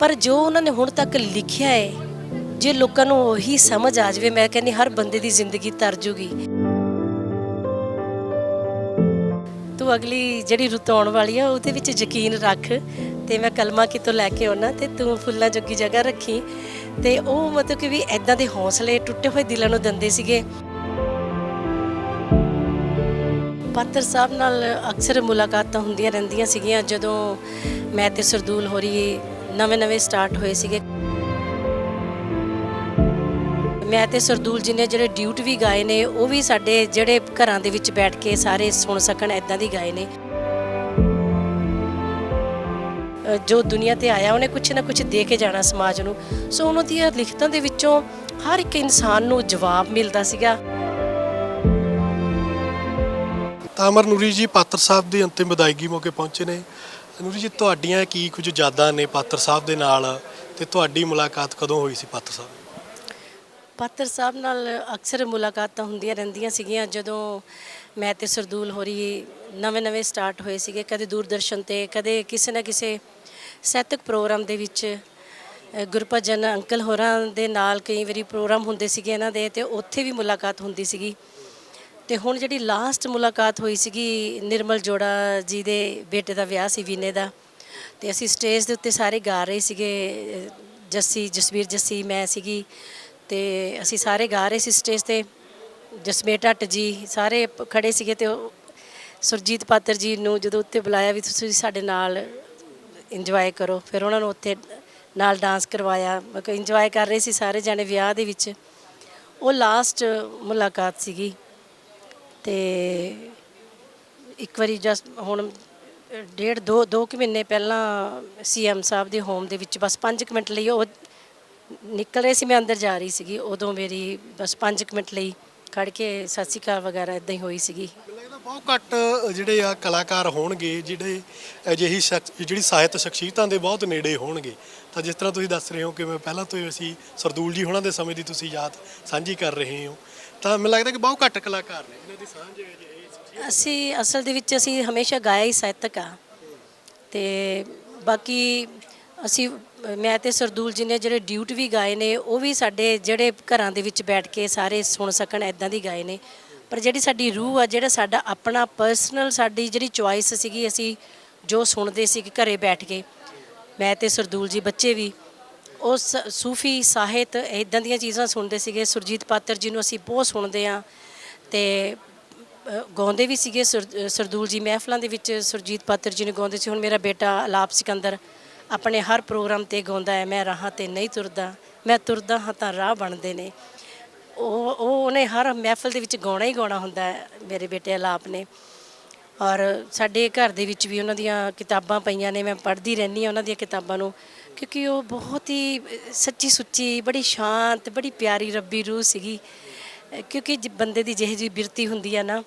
ਪਰ ਜੋ ਉਹਨਾਂ ਨੇ ਹੁਣ ਤੱਕ ਲਿਖਿਆ ਹੈ, ਜੇ ਲੋਕਾਂ ਨੂੰ ਉਹੀ ਸਮਝ ਆ ਜਾਵੇ, ਮੈਂ ਕਹਿੰਦੀ ਹਰ ਬੰਦੇ ਦੀ ਜ਼ਿੰਦਗੀ ਤਰ ਜੂਗੀ। ਤੂੰ ਅਗਲੀ ਜਿਹੜੀ ਰੁੱਤ ਆਉਣ ਵਾਲੀ ਆ, ਉਹਦੇ ਵਿੱਚ ਯਕੀਨ ਰੱਖ ਤੇ ਮੈਂ ਕਲਮਾ ਕਿਤੋਂ ਲੈ ਕੇ ਆਉਣਾ ਤੇ ਤੂੰ ਫੁੱਲਾਂ ਜੋਗੀ ਜਗ੍ਹਾ ਰੱਖੀ ਤੇ ਉਹ ਮਤਲਬ ਕਿ ਵੀ ਐਦਾਂ ਦੇ ਹੌਸਲੇ ਟੁੱਟੇ ਹੋਏ ਦਿਲਾਂ ਨੂੰ ਦਿੰਦੇ ਸੀਗੇ। ਪਾਤਰ ਸਾਹਿਬ ਨਾਲ ਅਕਸਰ ਮੁਲਾਕਾਤਾਂ ਹੁੰਦੀਆਂ ਰਹਿੰਦੀਆਂ ਸੀਗੀਆਂ ਜਦੋਂ ਮੈਂ ਤੇ ਸਰਦੂਲ ਹੋਰੀ ਨਵੇਂ-ਨਵੇਂ ਸਟਾਰਟ ਹੋਏ ਸੀਗੇ। ਮੈਂ ਤੇ ਸਰਦੂਲ ਜੀ ਨੇ ਜਿਹੜੇ ਡਿਊਟ ਵੀ ਗਾਏ ਨੇ, ਉਹ ਵੀ ਸਾਡੇ ਜਿਹੜੇ ਘਰਾਂ ਦੇ ਵਿੱਚ ਬੈਠ ਕੇ ਸਾਰੇ ਸੁਣ ਸਕਣ ਐਦਾਂ ਦੀ ਗਾਏ ਨੇ। ਜੋ ਦੁਨੀਆ ਤੇ ਆਇਆ, ਉਹਨੇ ਕੁਝ ਨਾ ਕੁਝ ਦੇ ਕੇ ਜਾਣਾ ਸਮਾਜ ਨੂੰ। ਸੋ ਉਹਨਾਂ ਦੀਆਂ ਲਿਖਤਾਂ ਦੇ ਵਿੱਚੋਂ ਹਰ ਇੱਕ ਇਨਸਾਨ ਨੂੰ ਜਵਾਬ ਮਿਲਦਾ ਸੀਗਾ। ਤਾਂ ਨੂਰੀ ਜੀ, ਪਾਤਰ ਸਾਹਿਬ ਦੀ ਅੰਤਿਮ ਵਿਦਾਇਗੀ ਮੌਕੇ ਪਹੁੰਚੇ ਨੇ। ਨੂਰੀ ਜੀ ਤੁਹਾਡੀਆਂ ਕੀ ਕੁਝ ਯਾਦਾਂ ਨੇ ਪਾਤਰ ਸਾਹਿਬ ਦੇ ਨਾਲ ਤੇ ਤੁਹਾਡੀ ਮੁਲਾਕਾਤ ਕਦੋਂ ਹੋਈ ਸੀ ਪਾਤਰ ਸਾਹਿਬ? ਪਾਤਰ ਸਾਹਿਬ ਨਾਲ ਅਕਸਰ ਮੁਲਾਕਾਤਾਂ ਹੁੰਦੀਆਂ ਰਹਿੰਦੀਆਂ ਸੀਗੀਆਂ ਜਦੋਂ ਮੈਂ ਤੇ ਸਰਦੂਲ ਹੋਰੀ ਨਵੇਂ-ਨਵੇਂ ਸਟਾਰਟ ਹੋਏ ਸੀਗੇ ਕਦੇ ਦੂਰਦਰਸ਼ਨ ਤੇ ਕਦੇ ਕਿਸੇ ਨਾ ਕਿਸੇ ਸਾਹਿਤਕ ਪ੍ਰੋਗਰਾਮ ਦੇ ਵਿੱਚ ਅ, ਗੁਰਭਜਨ ਅੰਕਲ ਹੋਰਾਂ ਦੇ ਨਾਲ ਕਈ ਵਾਰੀ ਪ੍ਰੋਗਰਾਮ ਹੁੰਦੇ ਸੀਗੇ ਇਹਨਾਂ ਦੇ ਤੇ ਉੱਥੇ ਵੀ ਮੁਲਾਕਾਤ ਹੁੰਦੀ ਸੀਗੀ। ਤੇ ਹੁਣ ਜਿਹੜੀ ਲਾਸਟ ਮੁਲਾਕਾਤ ਹੋਈ ਸੀਗੀ ਨਿਰਮਲ ਜੋੜਾ ਜੀ ਦੇ ਬੇਟੇ ਦਾ ਵਿਆਹ ਸੀ ਵੀਨੇ ਦਾ, ਤੇ ਅਸੀਂ ਸਟੇਜ ਦੇ ਉੱਤੇ ਸਾਰੇ ਗਾ ਰਹੇ ਸੀਗੇ ਜੱਸੀ, ਜਸਵੀਰ ਜੱਸੀ, ਮੈਂ ਸੀਗੀ, ਤੇ ਅਸੀਂ ਸਾਰੇ ਗਾ ਰਹੇ ਸੀ ਸਟੇਜ ਤੇ ਜਸਮੇ ਢੱਟ ਜੀ ਸਾਰੇ ਪ- ਖੜੇ ਸੀਗੇ ਤੇ ਸੁਰਜੀਤ ਪਾਤਰ ਜੀ ਨੂੰ ਜਦੋਂ ਉੱਤੇ ਬੁਲਾਇਆ ਵੀ ਤੁਸੀਂ ਸਾਡੇ ਨਾਲ ਇੰਜੋਏ ਕਰੋ, ਫਿਰ ਉਹਨਾਂ ਨੂੰ ਉੱਥੇ ਨਾਲ ਡਾਂਸ ਕਰਵਾਇਆ ਮਤਲਬ ਇੰਜੋਏ ਕਰ ਰਹੇ ਸੀ ਸਾਰੇ ਜਾਣੇ ਵਿਆਹ ਦੇ ਵਿੱਚ। ਉਹ ਲਾਸਟ ਮੁਲਾਕਾਤ ਸੀਗੀ। ਤੇ ਇੱਕ ਵਾਰੀ ਜਸ ਹੁਣ ਡੇਢ ਦੋ ਦੋ ਕੁ ਮਹੀਨੇ ਪਹਿਲਾਂ ਸੀਐਮ ਸਾਹਿਬ ਦੇ ਹੋਮ ਦੇ ਵਿੱਚ ਬਸ 5 ਮਿੰਟ ਲਈ ਉਹ ਨਿਕਲ ਰਹੇ ਸੀ, ਮੈਂ ਅੰਦਰ ਜਾ ਰਹੀ ਸੀਗੀ। ਉਦੋਂ ਮੇਰੀ ਬਸ 5 ਮਿੰਟ ਲਈ ਖੜ ਕੇ ਸਤਿ ਸ਼੍ਰੀ ਅਕਾਲ ਵਗੈਰਾ ਇਦਾਂ ਹੀ ਹੋਈ ਸੀਗੀ। ਬਹੁਤ ਘੱਟ ਜਿਹੜੇ ਆ ਕਲਾਕਾਰ ਹੋਣਗੇ, ਜਿਹੜੇ ਅਜਿਹੀ ਸ਼ਖਸ, ਜਿਹੜੀ ਸਾਹਿਤ ਸ਼ਖਸੀਅਤਾਂ ਦੇ ਬਹੁਤ ਨੇੜੇ ਹੋਣਗੇ। ਤਾਂ ਜਿਸ ਤਰ੍ਹਾਂ ਤੁਸੀਂ ਦੱਸ ਰਹੇ ਹੋ ਕਿ ਮੈਂ ਪਹਿਲਾਂ ਤੋਂ ਹੀ ਅਸੀਂ ਸਰਦੂਲ ਜੀ ਹੋਣਾ ਦੇ ਸਮੇਂ ਦੀ ਤੁਸੀਂ ਯਾਦ ਸਾਂਝੀ ਕਰ ਰਹੇ ਹੋ, ਤਾਂ ਮੈਨੂੰ ਲੱਗਦਾ ਕਿ ਬਹੁਤ ਘੱਟ ਕਲਾਕਾਰ ਨੇ, ਜਿਨ੍ਹਾਂ ਦੀ ਸਾਂਝ ਅਜਿਹੀ ਸ਼ਖਸੀਅਤ ਅਸੀਂ ਅਸਲ ਦੇ ਵਿੱਚ ਅਸੀਂ ਹਮੇਸ਼ਾ ਗਾਇਆ ਹੀ ਸਾਹਿਤਕ ਆ ਤੇ ਬਾਕੀ ਅਸੀਂ, ਮੈਂ ਤੇ ਸਰਦੂਲ ਜੀ ਨੇ ਜਿਹੜੇ ਡਿਊਟ ਵੀ ਗਾਏ ਨੇ, ਉਹ ਵੀ ਸਾਡੇ ਜਿਹੜੇ ਘਰਾਂ ਦੇ ਵਿੱਚ ਬੈਠ ਕੇ ਸਾਰੇ ਸੁਣ ਸਕਣ ਐਦਾਂ ਦੀ ਗਾਏ ਨੇ। ਪਰ ਜਿਹੜੀ ਸਾਡੀ ਰੂਹ ਆ, ਜਿਹੜਾ ਸਾਡਾ ਆਪਣਾ ਪਰਸਨਲ ਸਾਡੀ ਜਿਹੜੀ ਚੁਆਇਸ ਸੀਗੀ, ਅਸੀਂ ਜੋ ਸੁਣਦੇ ਸੀ ਘਰੇ ਬੈਠ ਕੇ ਮੈਂ ਤੇ ਸਰਦੂਲ ਜੀ ਬੱਚੇ ਵੀ, ਉਹ ਸ- ਸੂਫੀ ਸਾਹਿਤ ਇਦਾਂ ਦੀਆਂ ਚੀਜ਼ਾਂ ਸੁਣਦੇ ਸੀਗੇ। ਸੁਰਜੀਤ ਪਾਤਰ ਜੀ ਨੂੰ ਅਸੀਂ ਬਹੁਤ ਸੁਣਦੇ ਆ ਤੇ ਗਾਉਂਦੇ ਵੀ ਸੀਗੇ ਸੁਰ- ਸਰਦੂਲ ਜੀ ਮਹਿਫਲਾਂ ਦੇ ਵਿੱਚ। ਸੁਰਜੀਤ ਪਾਤਰ ਜੀ ਨੇ ਗਾਉਂਦੇ ਸੀ, ਹੁਣ ਮੇਰਾ ਬੇਟਾ ਆਲਾਪ ਸਿਕੰਦਰ ਆਪਣੇ ਹਰ ਪ੍ਰੋਗਰਾਮ ਤੇ ਗਾਉਂਦਾ ਹੈ। ਮੈਂ ਰਾਹਾਂ ਤੇ ਨਹੀਂ ਤੁਰਦਾ, ਮੈਂ ਤੁਰਦਾ ਹਾਂ ਤਾਂ ਰਾਹ ਬਣਦੇ ਨੇ। ਉਹ ਉਹ ਉਹਨੇ ਹਰ ਮਹਿਫਲ ਦੇ ਵਿੱਚ ਗਾਉਣਾ ਹੀ ਗਾਉਣਾ ਹੁੰਦਾ ਹੈ ਮੇਰੇ ਬੇਟੇ ਆਲਾਪ ਨੇ। ਔਰ ਸਾਡੇ ਘਰ ਦੇ ਵਿੱਚ ਵੀ ਉਹਨਾਂ ਦੀਆਂ ਕਿਤਾਬਾਂ ਪਈਆਂ ਨੇ, ਮੈਂ ਪੜ੍ਹਦੀ ਰਹਿੰਦੀ ਹਾਂ ਉਹਨਾਂ ਦੀਆਂ ਕਿਤਾਬਾਂ ਨੂੰ, ਕਿਉਂਕਿ ਉਹ ਬਹੁਤ ਹੀ ਸੱਚੀ ਸੁੱਚੀ ਬੜੀ ਸ਼ਾਂਤ, ਬੜੀ ਪਿਆਰੀ ਰੱਬੀ ਰੂਹ ਸੀਗੀ। ਕਿਉਂਕਿ ਜ- ਬੰਦੇ ਦੀ ਜਿਹੇ ਜਿਹੀ ਬਿਰਤੀ ਹੁੰਦੀ ਆ ਨਾ,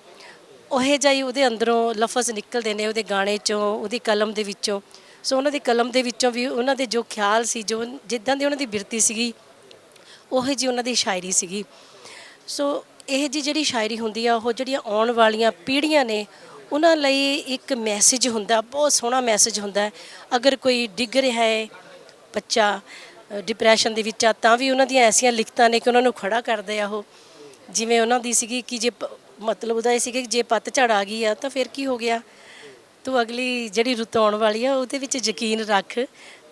ਉਹੇ ਜਿਹੀ ਉਹਦੇ ਅੰਦਰੋਂ ਲਫ਼ਜ਼ ਨਿਕਲਦੇ ਨੇ ਉਹਦੇ ਗਾਣੇ ਚੋਂ, ਉਹਦੀ ਕਲਮ ਦੇ ਵਿੱਚੋਂ। ਸੋ ਉਹਨਾਂ ਦੀ ਕਲਮ ਦੇ ਵਿੱਚੋਂ ਵੀ ਉਹਨਾਂ ਦੇ ਜੋ ਖਿਆਲ ਸੀ, ਜੋ ਜਿੱਦਾਂ ਦੀ ਉਹਨਾਂ ਦੀ ਬਿਰਤੀ ਸੀਗੀ, ਉਹੇ ਜੀ ਉਹਨਾਂ ਦੀ ਸ਼ਾਇਰੀ ਸੀਗੀ। ਸੋ ਇਹ ਜੀ ਜਿਹੜੀ ਸ਼ਾਇਰੀ ਹੁੰਦੀ ਆ, ਉਹ ਜਿਹੜੀਆਂ ਆਉਣ ਵਾਲੀਆਂ ਪੀੜ੍ਹੀਆਂ ਨੇ ਉਹਨਾਂ ਲਈ ਇੱਕ ਮੈਸੇਜ ਹੁੰਦਾ, ਬਹੁਤ ਸੋਹਣਾ ਮੈਸੇਜ ਹੁੰਦਾ ਅਗਰ ਕੋਈ ਡਿੱਗ ਰਿਹਾ ਹੈ, ਬੱਚਾ ਡਿਪਰੈਸ਼ਨ ਦੇ ਵਿੱਚ ਆ, ਤਾਂ ਵੀ ਉਹਨਾਂ ਦੀਆਂ ਐਸੀਆਂ ਲਿਖਤਾਂ ਨੇ ਕਿ ਉਹਨਾਂ ਨੂੰ ਖੜਾ ਕਰਦੇ ਆ ਉਹ। ਜਿਵੇਂ ਉਹਨਾਂ ਦੀ ਸੀਗੀ ਕਿ ਜੇ ਪ- ਮਤਲਬ ਉਹਦਾ ਇਹ ਸੀਗਾ ਕਿ ਜੇ ਪੱਤਝੜ ਆ ਗਈ ਆ, ਤਾਂ ਫਿਰ ਕੀ ਹੋ ਗਿਆ? ਤੂੰ ਅਗਲੀ ਜਿਹੜੀ ਰੁੱਤ ਆਉਣ ਵਾਲੀ ਆ, ਉਹਦੇ ਵਿੱਚ ਯਕੀਨ ਰੱਖ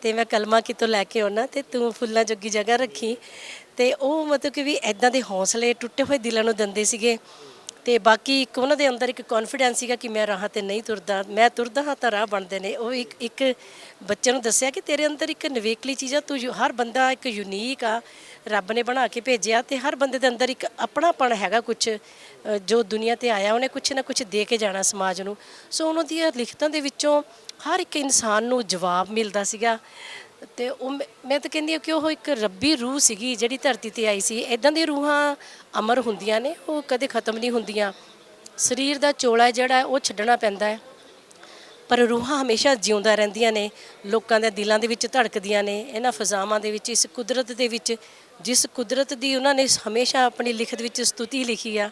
ਤੇ ਮੈਂ ਕਲਮਾ ਕਿਤੋਂ ਲੈ ਕੇ ਆਉਣਾ ਤੇ ਤੂੰ ਫੁੱਲਾਂ ਜੋਗੀ ਜਗ੍ਹਾ ਰੱਖੀ। ਤੇ ਉਹ ਮਤਲਬ ਕਿ ਵੀ ਐਦਾਂ ਦੇ ਹੌਸਲੇ ਟੁੱਟੇ ਹੋਏ ਦਿਲਾਂ ਨੂੰ ਦਿੰਦੇ ਸੀਗੇ। ਤੇ ਬਾਕੀ ਇੱਕ ਉਹਨਾਂ ਦੇ ਅੰਦਰ ਇੱਕ ਕੌਨਫੀਡੈਂਸ ਸੀਗਾ ਕਿ ਮੈਂ ਰਾਹਾਂ ਤੇ ਨਹੀਂ ਤੁਰਦਾ, ਮੈਂ ਤੁਰਦਾ ਹਾਂ ਤਾਂ ਰਾਹ ਬਣਦੇ ਨੇ। ਉਹ ਇੱਕ ਇੱਕ ਬੱਚੇ ਨੂੰ ਦੱਸਿਆ ਕਿ ਤੇਰੇ ਅੰਦਰ ਇੱਕ ਨਵੇਕਲੀ ਚੀਜ਼ ਆ, ਤੂੰ ਯੂ- ਹਰ ਬੰਦਾ ਇੱਕ ਯੂਨੀਕ ਆ, ਰੱਬ ਨੇ ਬਣਾ ਕੇ ਭੇਜਿਆ ਤੇ ਹਰ ਬੰਦੇ ਦੇ ਅੰਦਰ ਇੱਕ ਆਪਣਾਪਣ ਹੈਗਾ ਕੁਝ ਜੋ ਦੁਨੀਆ ਤੇ ਆਇਆ, ਉਹਨੇ ਕੁਝ ਨਾ ਕੁਝ ਦੇ ਕੇ ਜਾਣਾ ਸਮਾਜ ਨੂੰ। ਸੋ ਉਹਨਾਂ ਦੀਆਂ ਲਿਖਤਾਂ ਦੇ ਵਿੱਚੋਂ ਹਰ ਇੱਕ ਇਨਸਾਨ ਨੂੰ ਜਵਾਬ ਮਿਲਦਾ ਸੀਗਾ। ਤੇ ਉਹ ਮੈਂ- ਮੈਂ ਤਾਂ ਕਹਿੰਦੀ ਹਾਂ ਕਿ ਉਹ ਇੱਕ ਰੱਬੀ ਰੂਹ ਸੀਗੀ ਜਿਹੜੀ ਧਰਤੀ ਤੇ ਆਈ ਸੀ। ਇਦਾਂ ਦੀਆਂ ਰੂਹਾਂ ਅਮਰ ਹੁੰਦੀਆਂ ਨੇ, ਉਹ ਕਦੇ ਖਤਮ ਨਹੀਂ ਹੁੰਦੀਆਂ। ਸਰੀਰ ਦਾ ਚੋਲਾ ਜਿਹੜਾ ਉਹ ਛੱਡਣਾ ਪੈਂਦਾ ਹੈ। ਪਰ ਰੂਹਾਂ ਹਮੇਸ਼ਾ ਜਿਉਂਦਾ ਰਹਿੰਦੀਆਂ ਨੇ, ਲੋਕਾਂ ਦੇ ਦਿਲਾਂ ਦੇ ਵਿੱਚ ਧੜਕਦੀਆਂ ਨੇ, ਇਹਨਾਂ ਫਜ਼ਾਵਾਂ ਦੇ ਵਿੱਚ, ਇਸ ਕੁਦਰਤ ਦੇ ਵਿੱਚ, ਜਿਸ ਕੁਦਰਤ ਦੀ ਉਹਨਾਂ ਨੇ ਹਮੇਸ਼ਾ ਆਪਣੀ ਲਿਖਤ ਵਿੱਚ ਸਤੁਤੀ ਲਿਖੀ ਆ,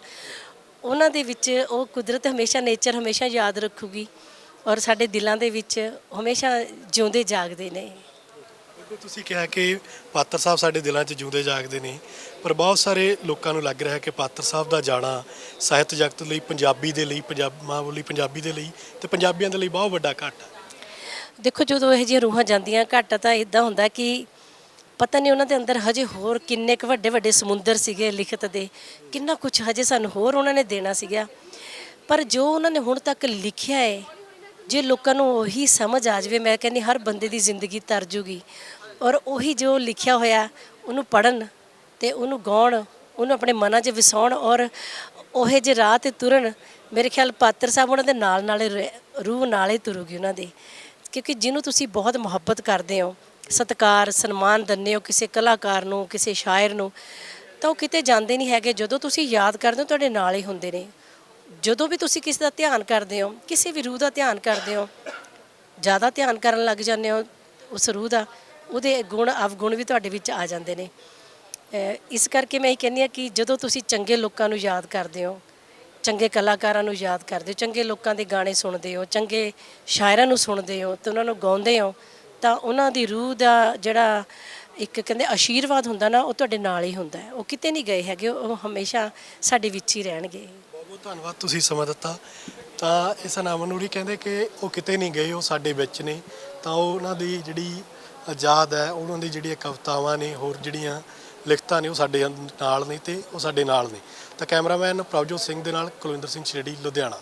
ਉਹਨਾਂ ਦੇ ਵਿੱਚ ਉਹ ਕੁਦਰਤ ਹਮੇਸ਼ਾ, ਨੇਚਰ ਹਮੇਸ਼ਾ ਯਾਦ ਰੱਖੂਗੀ ਔਰ ਸਾਡੇ ਦਿਲਾਂ ਦੇ ਵਿੱਚ ਹਮੇਸ਼ਾ ਜਿਉਂਦੇ ਜਾਗਦੇ ਨੇ। ਬਿਲਕੁਲ ਤੁਸੀਂ ਕਿਹਾ ਕਿ ਪਾਤਰ ਸਾਹਿਬ ਸਾਡੇ ਦਿਲਾਂ 'ਚ ਜਿਉਂਦੇ ਜਾਗਦੇ ਨੇ, ਪਰ ਬਹੁਤ ਸਾਰੇ ਲੋਕਾਂ ਨੂੰ ਲੱਗ ਰਿਹਾ ਹੈ ਕਿ ਪਾਤਰ ਸਾਹਿਬ ਦਾ ਜਾਣਾ ਸਾਹਿਤ ਜਗਤ ਲਈ, ਪੰਜਾਬੀ ਦੇ ਲਈ ਪੰਜਾਬ ਮਾਂ ਬੋਲੀ ਪੰਜਾਬੀ ਦੇ ਲਈ ਤੇ ਪੰਜਾਬੀਆਂ ਦੇ ਲਈ ਬਹੁਤ ਵੱਡਾ ਘਾਟਾ। ਦੇਖੋ, ਜਦੋਂ ਇਹ ਜਿਹੀਆਂ ਰੂਹਾਂ ਜਾਂਦੀਆਂ ਘੱਟ ਤਾਂ ਇਦਾਂ ਹੁੰਦਾ ਕਿ ਪਤਾ ਨਹੀਂ ਉਹਨਾਂ ਦੇ ਅੰਦਰ ਹਜੇ ਹੋਰ ਕਿੰਨੇ ਕੁ ਵੱਡੇ ਵੱਡੇ ਸਮੁੰਦਰ ਸੀਗੇ ਲਿਖਤ ਦੇ, ਕਿੰਨਾ ਕੁਝ ਹਜੇ ਸਾਨੂੰ ਹੋਰ ਉਹਨਾਂ ਨੇ ਦੇਣਾ ਸੀਗਾ। ਪਰ ਜੋ ਉਹਨਾਂ ਨੇ ਹੁਣ ਤੱਕ ਲਿਖਿਆ ਹੈ ਜੇ ਲੋਕਾਂ ਨੂੰ ਉਹੀ ਸਮਝ ਆ ਜਾਵੇ, ਮੈਂ ਕਹਿੰਦੀ ਹਰ ਬੰਦੇ ਦੀ ਜ਼ਿੰਦਗੀ ਤਰ ਜੂਗੀ। ਔਰ ਉਹੀ ਜੋ ਲਿਖਿਆ ਹੋਇਆ, ਉਹਨੂੰ ਪੜਨ ਤੇ ਉਹਨੂੰ ਗਾਉਣ, ਉਹਨੂੰ ਆਪਣੇ ਮਨਾਂ 'ਚ ਵਸਾਉਣ ਔਰ ਉਹੇ ਜੇ ਰਾਹ ਤੇ ਤੁਰਨ, ਮੇਰੇ ਖਿਆਲ ਪਾਤਰ ਸਾਹਿਬ ਉਹਨਾਂ ਦੇ ਨਾਲ ਨਾਲ ਹੀ ਰੂਹ ਨਾਲ ਹੀ ਤੁਰੂਗੀ ਉਹਨਾਂ ਦੀ। ਕਿਉਂਕਿ ਜਿਹਨੂੰ ਤੁਸੀਂ ਬਹੁਤ ਮੁਹੱਬਤ ਕਰਦੇ ਹੋ, ਸਤਿਕਾਰ, ਸਨਮਾਨ ਦਿੰਦੇ ਹੋ ਕਿਸੇ ਕਲਾਕਾਰ ਨੂੰ, ਕਿਸੇ ਸ਼ਾਇਰ ਨੂੰ, ਤਾਂ ਉਹ ਕਿਤੇ ਜਾਂਦੇ ਨਹੀਂ ਹੈਗੇ। ਜਦੋਂ ਤੁਸੀਂ ਯਾਦ ਕਰਦੇ ਹੋ, ਤੁਹਾਡੇ ਨਾਲ ਹੀ ਹੁੰਦੇ ਨੇ। ਜਦੋਂ ਵੀ ਤੁਸੀਂ ਕਿਸੇ ਦਾ ਧਿਆਨ ਕਰਦੇ ਹੋ, ਕਿਸੇ ਵੀ ਰੂਹ ਦਾ ਧਿਆਨ ਕਰਦੇ ਹੋ, ਜ਼ਿਆਦਾ ਧਿਆਨ ਕਰਨ ਲੱਗ ਜਾਂਦੇ ਹੋ, ਉਸ ਰੂਹ ਦਾ, ਉਹਦੇ ਗੁਣ, ਅਵਗੁਣ ਵੀ ਤੁਹਾਡੇ ਵਿੱਚ ਆ ਜਾਂਦੇ ਨੇ। ਇਸ ਕਰਕੇ ਮੈਂ ਇਹ ਕਹਿੰਦੀ ਹਾਂ ਕਿ ਜਦੋਂ ਤੁਸੀਂ ਚੰਗੇ ਲੋਕਾਂ ਨੂੰ ਯਾਦ ਕਰਦੇ ਹੋ, ਚੰਗੇ ਕਲਾਕਾਰਾਂ ਨੂੰ ਯਾਦ ਕਰਦੇ ਹੋ, ਚੰਗੇ ਲੋਕਾਂ ਦੇ ਗਾਣੇ ਸੁਣਦੇ ਹੋ, ਚੰਗੇ ਸ਼ਾਇਰਾਂ ਨੂੰ ਸੁਣਦੇ ਹੋ ਤੇ ਉਹਨਾਂ ਨੂੰ ਗਾਉਂਦੇ ਹੋ, ਤਾਂ ਉਹਨਾਂ ਦੀ ਰੂਹ ਦਾ ਜਿਹੜਾ ਇੱਕ ਕਹਿੰਦੇ ਆਸ਼ੀਰਵਾਦ ਹੁੰਦਾ ਨਾ, ਉਹ ਤੁਹਾਡੇ ਨਾਲ ਹੀ ਹੁੰਦਾ ਉਹ ਕਿਤੇ ਨਹੀਂ ਗਏ ਹੈਗੇ, ਉਹ ਹਮੇਸ਼ਾ ਸਾਡੇ ਵਿੱਚ ਹੀ ਰਹਿਣਗੇ। ਧੰਨਵਾਦ ਤੁਸੀਂ ਸਮਾਂ ਦਿੱਤਾ। ਤਾਂ ਇਸ ਨਾਮ ਕਹਿੰਦੇ ਕਿ ਉਹ ਕਿਤੇ ਨਹੀਂ ਗਏ, ਉਹ ਸਾਡੇ ਵਿੱਚ ਨੇ। ਤਾਂ ਉਹਨਾਂ ਦੀ ਜਿਹੜੀ ਆਜ਼ਾਦ ਹੈ, ਉਹਨਾਂ ਦੀ ਜਿਹੜੀਆਂ ਕਵਿਤਾਵਾਂ ਨੇ, ਹੋਰ ਜਿਹੜੀਆਂ ਲਿਖਤਾਂ ਨੇ, ਉਹ ਸਾਡੇ ਨਾਲ ਨੇ ਤੇ ਉਹ ਸਾਡੇ ਨਾਲ ਨੇ। ਤਾਂ ਕੈਮਰਾਮੈਨ ਪ੍ਰਭਜੋਤ ਸਿੰਘ ਦੇ ਨਾਲ ਕੁਲਵਿੰਦਰ ਸਿੰਘ ਛੇੜੀ ਲੁਧਿਆਣਾ।